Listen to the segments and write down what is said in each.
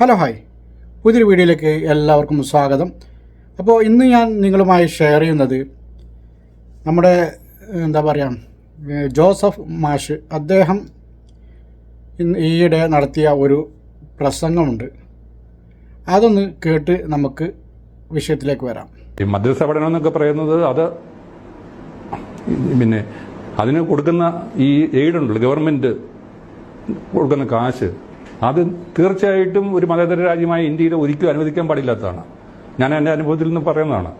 Hello hi. പുതിയൊരു വീഡിയോയിലേക്ക് എല്ലാവർക്കും സ്വാഗതം. അപ്പോൾ ഇന്ന് ഞാൻ നിങ്ങളുമായി ഷെയർ ചെയ്യുന്നത് നമ്മുടെ എന്താ പറയുക ജോസഫ് മാഷ് അദ്ദേഹം ഇന്ന് ഈയിടെ നടത്തിയ ഒരു പ്രസംഗമുണ്ട്. അതൊന്ന് കേട്ട് നമുക്ക് വിഷയത്തിലേക്ക് വരാം. ഈ മദ്രസ പഠനം എന്നൊക്കെ പറയുന്നത് അത് പിന്നെ അതിന് കൊടുക്കുന്ന ഈ എയ്ഡുണ്ടല്ലോ ഗവൺമെന്റ് കൊടുക്കുന്ന കാശ്. അത് തീർച്ചയായിട്ടും ഒരു മതേതര രാജ്യമായ ഇന്ത്യയിൽ ഒരിക്കലും അനുവദിക്കാൻ പാടില്ലാത്തതാണ്. ഞാൻ എന്റെ അനുഭവത്തിൽ നിന്ന് പറയുന്നതാണ്.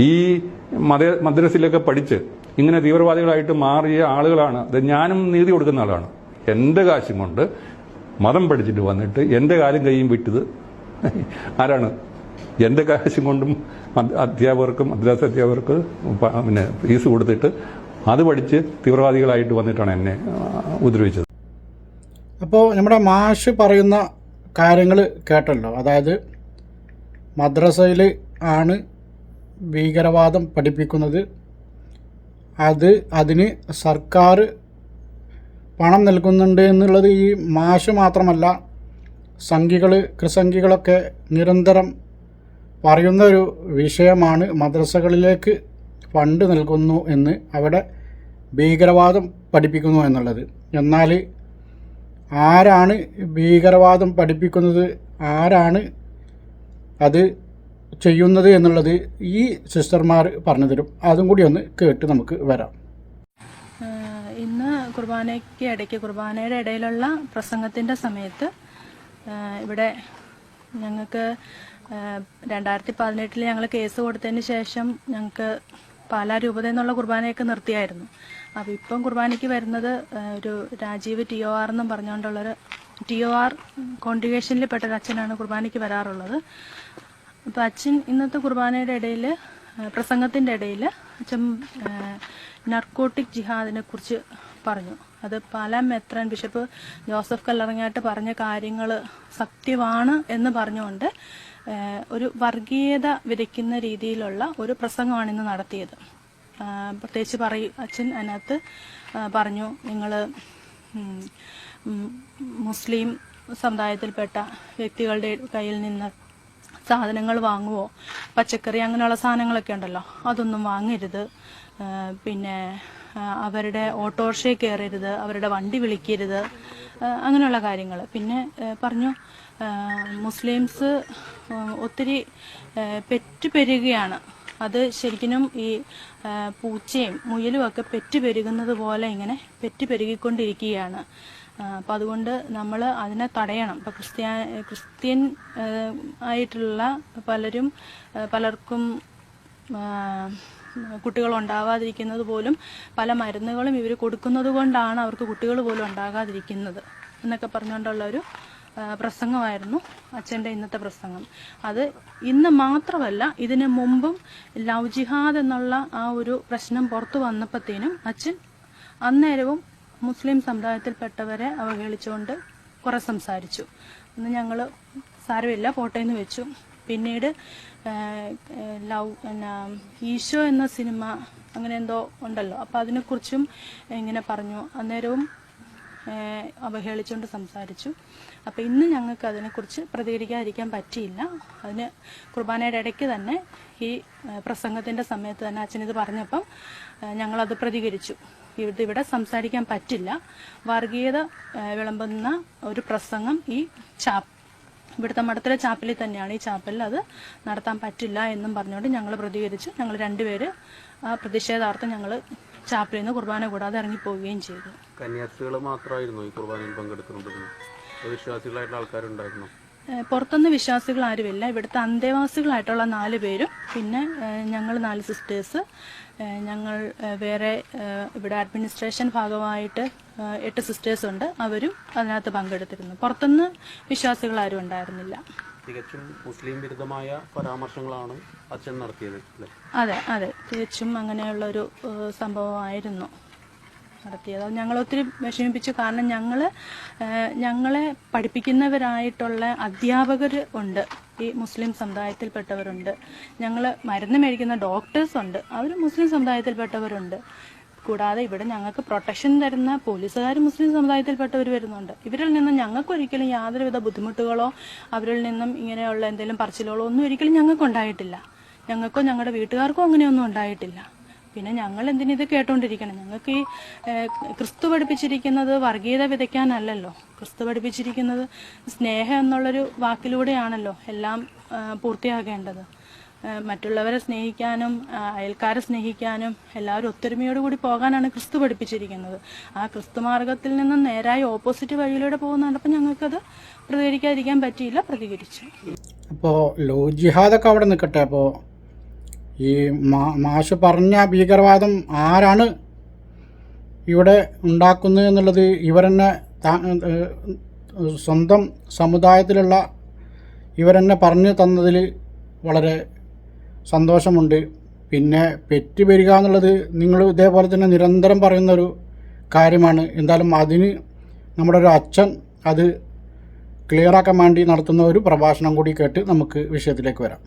ഈ മത മദ്രസയിലൊക്കെ പഠിച്ച് ഇങ്ങനെ തീവ്രവാദികളായിട്ട് മാറിയ ആളുകളാണ്. അത് ഞാനും നീതി കൊടുക്കുന്ന ആളാണ്. എന്റെ കാശും കൊണ്ട് മതം പഠിച്ചിട്ട് വന്നിട്ട് എന്റെ കാലും കൈയും വിട്ടത് ആരാണ്? എന്റെ കാശും കൊണ്ടും അധ്യ- അധ്യാപകർക്കും മദ്രാസ അധ്യാപകർക്ക് പിന്നെ ഫീസ് കൊടുത്തിട്ട് അത് പഠിച്ച് തീവ്രവാദികളായിട്ട് വന്നിട്ടാണ് എന്നെ ഉപദ്രവിച്ചത്. അപ്പോൾ നമ്മുടെ മാഷ് പറയുന്ന കാര്യങ്ങൾ കേട്ടല്ലോ. അതായത് മദ്രസയിൽ ആണ് ഭീകരവാദം പഠിപ്പിക്കുന്നത്. അത് അതിന് സർക്കാർ പണം നൽകുന്നുണ്ട് എന്നുള്ളത് ഈ മാഷ് മാത്രമല്ല സംഘികൾ കൃസംഘികളൊക്കെ നിരന്തരം പറയുന്ന ഒരു വിഷയമാണ് മദ്രസകളിലേക്ക് ഫണ്ട് നൽകുന്നു എന്ന് അവിടെ ഭീകരവാദം പഠിപ്പിക്കുന്നു എന്നുള്ളത്. എന്നാൽ ആരാണ് ഭീകരവാദം പഠിപ്പിക്കുന്നത്? ആരാണ് അത് ചെയ്യുന്നത് എന്നുള്ളത് ഈ സിസ്റ്റർമാർ പറഞ്ഞു തരും അതും കൂടി ഒന്ന് കേട്ട് നമുക്ക് വരാം. ഇന്ന് കുർബാനയ്ക്ക് ഇടയ്ക്ക് കുർബാനയുടെ ഇടയിലുള്ള പ്രസംഗത്തിന്റെ സമയത്ത് ഇവിടെ ഞങ്ങൾക്ക് രണ്ടായിരത്തി പതിനെട്ടിൽ ഞങ്ങൾ കേസ് കൊടുത്തതിന് ശേഷം ഞങ്ങൾക്ക് പാലാ രൂപത എന്നുള്ള കുർബാനയൊക്കെ നിർത്തിയായിരുന്നു. അപ്പോൾ ഇപ്പം കുർബാനയ്ക്ക് വരുന്നത് ഒരു രാജീവ് ടി ഒ ആർ എന്നും പറഞ്ഞുകൊണ്ടുള്ളൊരു ടി ഒ ആർ കോൺട്രിഗേഷനിൽ പെട്ട ഒരു അച്ഛനാണ് കുർബാനയ്ക്ക് വരാറുള്ളത്. അപ്പോൾ അച്ഛൻ ഇന്നത്തെ കുർബാനയുടെ ഇടയിൽ പ്രസംഗത്തിന്റെ ഇടയിൽ അച്ഛൻ നർക്കോട്ടിക് ജിഹാദിനെ കുറിച്ച് പറഞ്ഞു. അത് പല മെത്രൻ ബിഷപ്പ് ജോസഫ് കല്ലറങ്ങാട്ട് പറഞ്ഞ കാര്യങ്ങൾ സത്യമാണ് എന്ന് പറഞ്ഞുകൊണ്ട് ഒരു വർഗീയത വിതയ്ക്കുന്ന രീതിയിലുള്ള ഒരു പ്രസംഗമാണ് ഇന്ന് നടത്തിയത്. പ്രത്യേകിച്ച് പറയും അച്ഛൻ അതിനകത്ത് പറഞ്ഞു നിങ്ങൾ മുസ്ലിം സമുദായത്തിൽപ്പെട്ട വ്യക്തികളുടെ കയ്യിൽ നിന്ന് സാധനങ്ങൾ വാങ്ങുവോ? പച്ചക്കറി അങ്ങനെയുള്ള സാധനങ്ങളൊക്കെ ഉണ്ടല്ലോ അതൊന്നും വാങ്ങരുത്. പിന്നെ അവരുടെ ഓട്ടോറിക്ഷയിൽ കയറരുത് അവരുടെ വണ്ടി വിളിക്കരുത് അങ്ങനെയുള്ള കാര്യങ്ങൾ പിന്നെ പറഞ്ഞു മുസ്ലിംസ് ഒത്തിരി പെറ്റുപെരുകയാണ്. അത് ശരിക്കും ഈ പൂച്ചയും മുയലും ഒക്കെ പെറ്റുപെരുകുന്നത് പോലെ ഇങ്ങനെ പെറ്റുപെരുകിക്കൊണ്ടിരിക്കുകയാണ് അപ്പം അതുകൊണ്ട് നമ്മൾ അതിനെ തടയണം. ഇപ്പം ക്രിസ്ത്യാ ക്രിസ്ത്യൻ ആയിട്ടുള്ള പലരും പലർക്കും കുട്ടികൾ ഉണ്ടാവാതിരിക്കുന്നത് പോലും പല മരുന്നുകളും ഇവർ കൊടുക്കുന്നത് കൊണ്ടാണ് അവർക്ക് കുട്ടികൾ പോലും ഉണ്ടാകാതിരിക്കുന്നത് എന്നൊക്കെ പറഞ്ഞുകൊണ്ടുള്ള ഒരു പ്രസംഗമായിരുന്നു അച്ഛന്റെ ഇന്നത്തെ പ്രസംഗം. അത് ഇന്ന് മാത്രമല്ല ഇതിന് മുമ്പും ലവ് ജിഹാദ് എന്നുള്ള ആ ഒരു പ്രശ്നം പുറത്തു വന്നപ്പോഴത്തേനും അച്ഛൻ അന്നേരവും മുസ്ലിം സമുദായത്തിൽപ്പെട്ടവരെ അവഹേളിച്ചുകൊണ്ട് കുറെ സംസാരിച്ചു. അന്ന് ഞങ്ങൾ സാരമില്ല പോട്ടേന്ന് വെച്ചു. പിന്നീട് ലവ് ഈശോ എന്ന സിനിമ അങ്ങനെ എന്തോ ഉണ്ടല്ലോ. അപ്പോൾ അതിനെക്കുറിച്ചും ഇങ്ങനെ പറഞ്ഞു. അന്നേരവും അവഹേളിച്ചുകൊണ്ട് സംസാരിച്ചു. അപ്പോൾ ഇന്ന് ഞങ്ങൾക്ക് അതിനെക്കുറിച്ച് പ്രതികരിക്കാതിരിക്കാൻ പറ്റിയില്ല. അതിന് കുർബാനയുടെ ഇടയ്ക്ക് തന്നെ ഈ പ്രസംഗത്തിന്റെ സമയത്ത് തന്നെ അച്ഛൻ ഇത് പറഞ്ഞപ്പം ഞങ്ങളത് പ്രതികരിച്ചു. ഇത് ഇവിടെ സംസാരിക്കാൻ പറ്റില്ല. വർഗീയത വിളമ്പുന്ന ഒരു പ്രസംഗം ഈ ചാപ്പ് ഇവിടുത്തെ മഠത്തിലെ ചാപ്പലിൽ തന്നെയാണ് ഈ ചാപ്പലിൽ അത് നടത്താൻ പറ്റില്ല എന്നും പറഞ്ഞുകൊണ്ട് ഞങ്ങൾ പ്രതികരിച്ചു. ഞങ്ങൾ രണ്ടുപേര് പ്രതിഷേധാർത്ഥം ഞങ്ങൾ ചാപ്പലിൽ നിന്ന് കുർബാന കൂടാതെ ഇറങ്ങിപ്പോവുകയും ചെയ്തു. കന്യാസ്ത്രീകൾ മാത്രമായിരുന്നു ഈ കുർബാനയിൽ പങ്കെടുക്കുന്നത് വിശ്വാസികളായിട്ടുള്ള ആൾക്കാരുണ്ടായിരുന്നു. പുറത്തുനിന്ന് വിശ്വാസികൾ ആരുമില്ല. ഇവിടുത്തെ അന്തേവാസികളായിട്ടുള്ള നാല് പേരും പിന്നെ ഞങ്ങൾ നാല് സിസ്റ്റേഴ്സ്. ഞങ്ങൾ വേറെ ഇവിടെ അഡ്മിനിസ്ട്രേഷൻ ഭാഗമായിട്ട് എട്ട് സിസ്റ്റേഴ്സ് ഉണ്ട്. അവരും അതിനകത്ത് പങ്കെടുത്തിരുന്നു. പുറത്തുനിന്ന് വിശ്വാസികൾ ആരും ഉണ്ടായിരുന്നില്ല. തികച്ചും മുസ്ലിം വിരുദ്ധമായ പരാമർശങ്ങളാണ് അതെ അതെ. തികച്ചും അങ്ങനെയുള്ള ഒരു സംഭവമായിരുന്നു നടത്തിയത്. അത് ഞങ്ങൾ ഒത്തിരി വിഷമിപ്പിച്ചു. കാരണം ഞങ്ങൾ ഞങ്ങളെ പഠിപ്പിക്കുന്നവരായിട്ടുള്ള അധ്യാപകർ ഉണ്ട്. ഈ മുസ്ലിം സമുദായത്തിൽപ്പെട്ടവരുണ്ട്. ഞങ്ങൾ മരുന്ന് മേടിക്കുന്ന ഡോക്ടേഴ്സ് ഉണ്ട്. അവർ മുസ്ലിം സമുദായത്തിൽപ്പെട്ടവരുണ്ട്. കൂടാതെ ഇവിടെ ഞങ്ങൾക്ക് പ്രൊട്ടക്ഷൻ തരുന്ന പോലീസുകാർ മുസ്ലിം സമുദായത്തിൽപ്പെട്ടവർ വരുന്നുണ്ട്. ഇവരിൽ നിന്നും ഞങ്ങൾക്ക് ഒരിക്കലും യാതൊരുവിധ ബുദ്ധിമുട്ടുകളോ അവരിൽ നിന്നും ഇങ്ങനെയുള്ള എന്തെങ്കിലും പറച്ചിലുകളോ ഒന്നും ഒരിക്കലും ഞങ്ങൾക്ക് ഉണ്ടായിട്ടില്ല ഞങ്ങൾക്കോ ഞങ്ങളുടെ വീട്ടുകാർക്കോ അങ്ങനെയൊന്നും ഉണ്ടായിട്ടില്ല. പിന്നെ ഞങ്ങൾ എന്തിനു ഇത് കേട്ടോണ്ടിരിക്കണം? ഞങ്ങൾക്ക് ഈ ക്രിസ്തു പഠിപ്പിച്ചിരിക്കുന്നത് വർഗീയത വിതയ്ക്കാനല്ലല്ലോ. ക്രിസ്തു പഠിപ്പിച്ചിരിക്കുന്നത് സ്നേഹം എന്നുള്ളൊരു വാക്കിലൂടെയാണല്ലോ എല്ലാം പൂർത്തിയാകേണ്ടത്. മറ്റുള്ളവരെ സ്നേഹിക്കാനും അയൽക്കാരെ സ്നേഹിക്കാനും എല്ലാവരും ഒത്തൊരുമയോട് കൂടി പോകാനാണ് ക്രിസ്തു പഠിപ്പിച്ചിരിക്കുന്നത്. ആ ക്രിസ്തു മാർഗത്തിൽ നിന്നും നേരായ ഓപ്പോസിറ്റ് വഴിയിലൂടെ പോകുന്നുണ്ടപ്പോൾ ഞങ്ങൾക്കത് പ്രതികരിക്കാതിരിക്കാൻ പറ്റിയില്ല പ്രതികരിച്ചു. അപ്പോൾ ലോ ജിഹാദൊക്കെ അവിടെ നിൽക്കട്ടെ? അപ്പോൾ ഈ മാഷ് പറഞ്ഞ ഭീകരവാദം ആരാണ് ഇവിടെ ഉണ്ടാക്കുന്നത് എന്നുള്ളത് ഇവരെന്നെ സ്വന്തം സമുദായത്തിലുള്ള ഇവരെന്നെ പറഞ്ഞു തന്നതിൽ വളരെ സന്തോഷമുണ്ട്. പിന്നെ പെറ്റ് വരിക എന്നുള്ളത് നിങ്ങൾ ഇതേപോലെ തന്നെ നിരന്തരം പറയുന്നൊരു കാര്യമാണ്. എന്തായാലും അതിന് നമ്മുടെ ഒരു അച്ഛൻ അത് ക്ലിയറാക്കാൻ വേണ്ടി നടത്തുന്ന ഒരു പ്രഭാഷണം കൂടി കേട്ട് നമുക്ക് വിഷയത്തിലേക്ക് വരാം.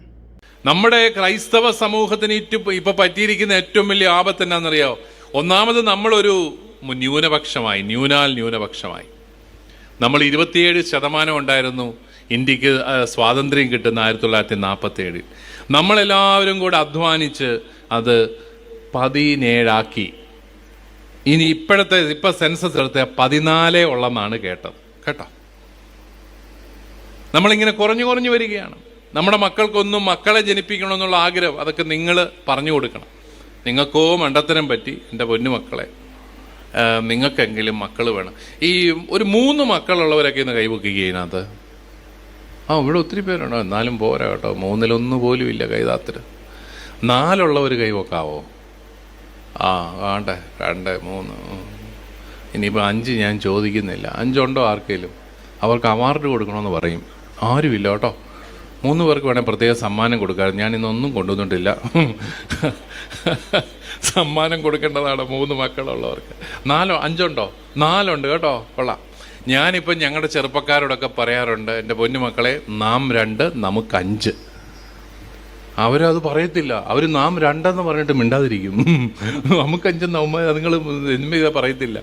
നമ്മുടെ ക്രൈസ്തവ സമൂഹത്തിന് ഇപ്പൊ പറ്റിയിരിക്കുന്ന ഏറ്റവും വലിയ ആപത്ത് എന്നാണെന്നറിയാമോ ഒന്നാമത് നമ്മളൊരു ന്യൂനപക്ഷമായി ന്യൂനാൽ ന്യൂനപക്ഷമായി. നമ്മൾ ഇരുപത്തിയേഴ് ശതമാനം ഉണ്ടായിരുന്നു ഇന്ത്യയ്ക്ക് സ്വാതന്ത്ര്യം കിട്ടുന്ന ആയിരത്തി തൊള്ളായിരത്തി നാൽപ്പത്തി ഏഴിൽ നമ്മളെല്ലാവരും കൂടെ അധ്വാനിച്ച് അത് പതിനേഴാക്കി. ഇനി ഇപ്പോഴത്തെ ഇപ്പൊ സെൻസസ് എടുത്ത പതിനാലേ ഉള്ളെന്നാണ് കേട്ടത്. കേട്ടോ? നമ്മളിങ്ങനെ കുറഞ്ഞു കുറഞ്ഞു വരികയാണ്. നമ്മുടെ മക്കൾക്കൊന്നും മക്കളെ ജനിപ്പിക്കണമെന്നുള്ള ആഗ്രഹം അതൊക്കെ നിങ്ങൾ പറഞ്ഞു കൊടുക്കണം. നിങ്ങൾക്കോ മണ്ടത്തരം പറ്റി എന്റെ പൊന്നുമക്കളെ നിങ്ങൾക്കെങ്കിലും മക്കൾ വേണം. ഈ ഒരു മൂന്ന് മക്കളുള്ളവരൊക്കെ ഇന്ന് കൈവക്കുക ഇതിനകത്ത്? ആ ഇവിടെ ഒത്തിരി പേരുണ്ടോ. എന്നാലും പോരാ കേട്ടോ. മൂന്നിലൊന്നു പോലും ഇല്ല കൈതാത്തിന് നാലുള്ളവർ കൈവക്കാവോ? ആ വേണ്ടേ. രണ്ട് മൂന്ന്. ഇനിയിപ്പോൾ അഞ്ച് ഞാൻ ചോദിക്കുന്നില്ല. അഞ്ചുണ്ടോ ആർക്കെങ്കിലും അവർക്ക് അവാർഡ് കൊടുക്കണമെന്ന് പറയും. ആരുമില്ല കേട്ടോ. മൂന്ന് പേർക്ക് വേണേൽ പ്രത്യേക സമ്മാനം കൊടുക്കാം. ഞാൻ ഇന്നൊന്നും കൊണ്ടുവന്നിട്ടില്ല. സമ്മാനം കൊടുക്കേണ്ടതാണ് മൂന്ന് മക്കളുള്ളവർക്ക്. നാലോ അഞ്ചുണ്ടോ? നാലുണ്ട് കേട്ടോ. കൊള്ളാം. ഞാനിപ്പം ഞങ്ങളുടെ ചെറുപ്പക്കാരോടൊക്കെ പറയാറുണ്ട് എന്റെ പൊന്നു മക്കളെ നാം രണ്ട് നമുക്ക് അഞ്ച്. അവരത് പറയത്തില്ല. അവർ നാം രണ്ടെന്ന് പറഞ്ഞിട്ട് മിണ്ടാതിരിക്കും. നമുക്ക് അഞ്ചെന്ന് അമ്മ നിങ്ങൾ എന്മ പറയത്തില്ല.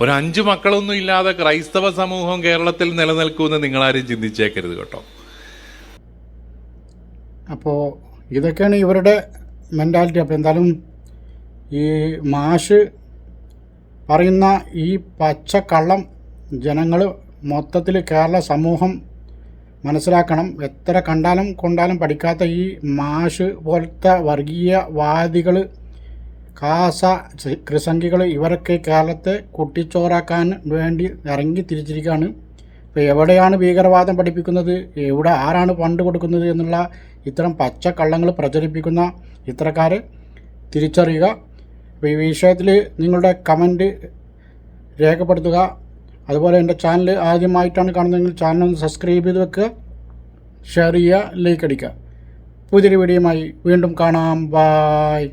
ഒരു അഞ്ച് മക്കളൊന്നും ഇല്ലാതെ ക്രൈസ്തവ സമൂഹം കേരളത്തിൽ നിലനിൽക്കുമെന്ന് നിങ്ങളാരും ചിന്തിച്ചേക്കരുത് കേട്ടോ. അപ്പോൾ ഇതൊക്കെയാണ് ഇവരുടെ മെന്റാലിറ്റി അപ്പോൾ എന്തായാലും ഈ മാഷ് പറയുന്ന ഈ പച്ചക്കള്ളം ജനങ്ങൾ മൊത്തത്തിൽ കേരള സമൂഹം മനസ്സിലാക്കണം. എത്ര കണ്ടാലും കൊണ്ടാലും പഠിക്കാത്ത ഈ മാഷ് പോലത്തെ വർഗീയവാദികൾ കാസ കൃസംഗികൾ ഇവരൊക്കെ കേരളത്തെ കുട്ടിച്ചോറാക്കാൻ വേണ്ടി ഇറങ്ങി തിരിച്ചിരിക്കുകയാണ് ഇപ്പോൾ എവിടെയാണ് ഭീകരവാദം പഠിപ്പിക്കുന്നത്? എവിടെ ആരാണ് ഫണ്ട് കൊടുക്കുന്നത് എന്നുള്ള ഇത്തരം പച്ചക്കള്ളങ്ങൾ പ്രചരിപ്പിക്കുന്ന ഇത്തരക്കാരെ തിരിച്ചറിയുക. അപ്പോൾ ഈ വിഷയത്തിൽ നിങ്ങളുടെ കമന്റ് രേഖപ്പെടുത്തുക. അതുപോലെ എന്റെ ചാനൽ ആദ്യമായിട്ടാണ് കാണുന്നതെങ്കിൽ ചാനൽ ഒന്ന് സബ്സ്ക്രൈബ് ചെയ്ത് വെക്കുക. ഷെയർ ചെയ്യുക ലൈക്ക് അടിക്കുക. പുതിയൊരു വീഡിയോയുമായി വീണ്ടും കാണാം. ബായ്